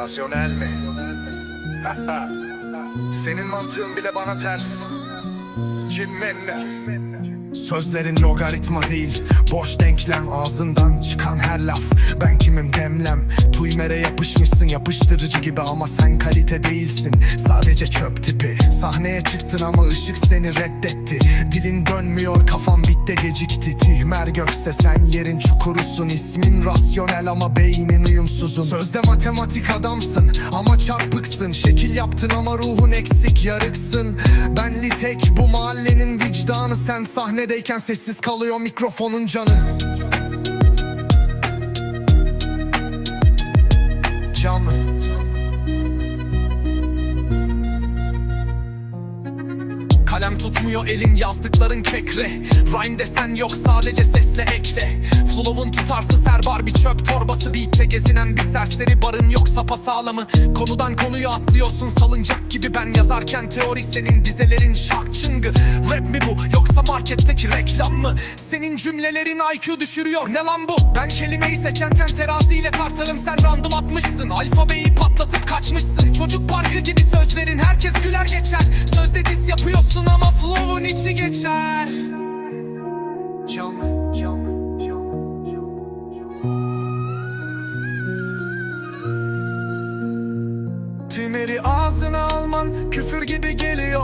Rasyonel mi? Senin mantığın bile bana ters. Cinnenler. Sözlerin logaritma değil Boş denklem. Ağzından çıkan her laf. Ben kimim demlem. Tuymere yapışmışsın yapıştırıcı gibi Ama sen kalite değilsin. Sadece çöp tipi. Sahneye çıktın ama ışık seni reddetti. Dilin dönmüyor kafam bitti gecikti. Tihmer gökse sen yerin çukurusun. İsmin rasyonel ama beynin uyumsuzun. Sözde matematik adamsın ama çarpıksın. Şekil yaptın ama ruhun eksik yarıksın. Benli tek bu mahallenin vicdanı Sen sahnedeyken sessiz kalıyor mikrofonun canı. Canı. Kalem tutmuyor elin yazdıkların kekre. Rhyme desen yok sadece sesle ekle. Flow'un tutarsı serbar bir çöp torbası. Beat'te gezinen bir serseri barın yok sapasağlamı. Konudan konuya atlıyorsun salıncak gibi Ben yazarken teori senin dizelerin şak çıngı. Rap mi bu yoksa marketteki reklam mı? Senin cümlelerin IQ düşürüyor. Ne lan bu? Ben kelimeyi seçerken teraziyle tartarım. Sen random atmışsın. Alfabeyi patlatıp kaçmışsın. Çocuk parkı gibi sözlerin. Herkes güler geçer. Sözde diz yapıyorsun ama flow'un içi geçer. Cam, Tümeri ağzına alman küfür gibi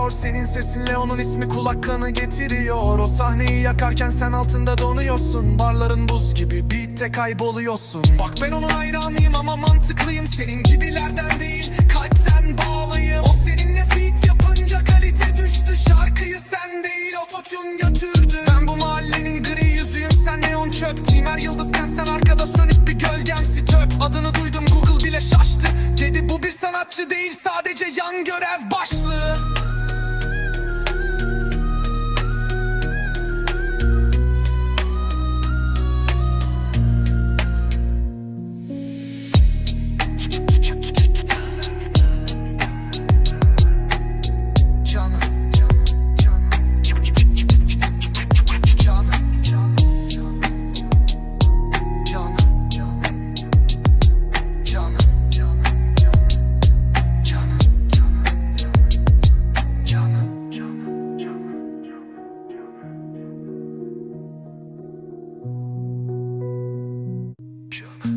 geliyor Senin sesinle onun ismi kulak kanı getiriyor. O sahneyi yakarken sen altında donuyorsun. Barların buz gibi beatte kayboluyorsun. Bak ben onun hayranıyım ama mantıklıyım. Senin gibilerden değil kalpten bağlıyım. O seninle feat yapınca kalite düştü. Şarkıyı sen değil ototune götürdü. Ben bu mahallenin gri yüzüyüm. Sen neon çöp Timer yıldızken sen arkada sönük bir gölgemsi töp Adını duydum Google bile şaştı. Dedi bu bir sanatçı değil sadece yan görev baş ketchup.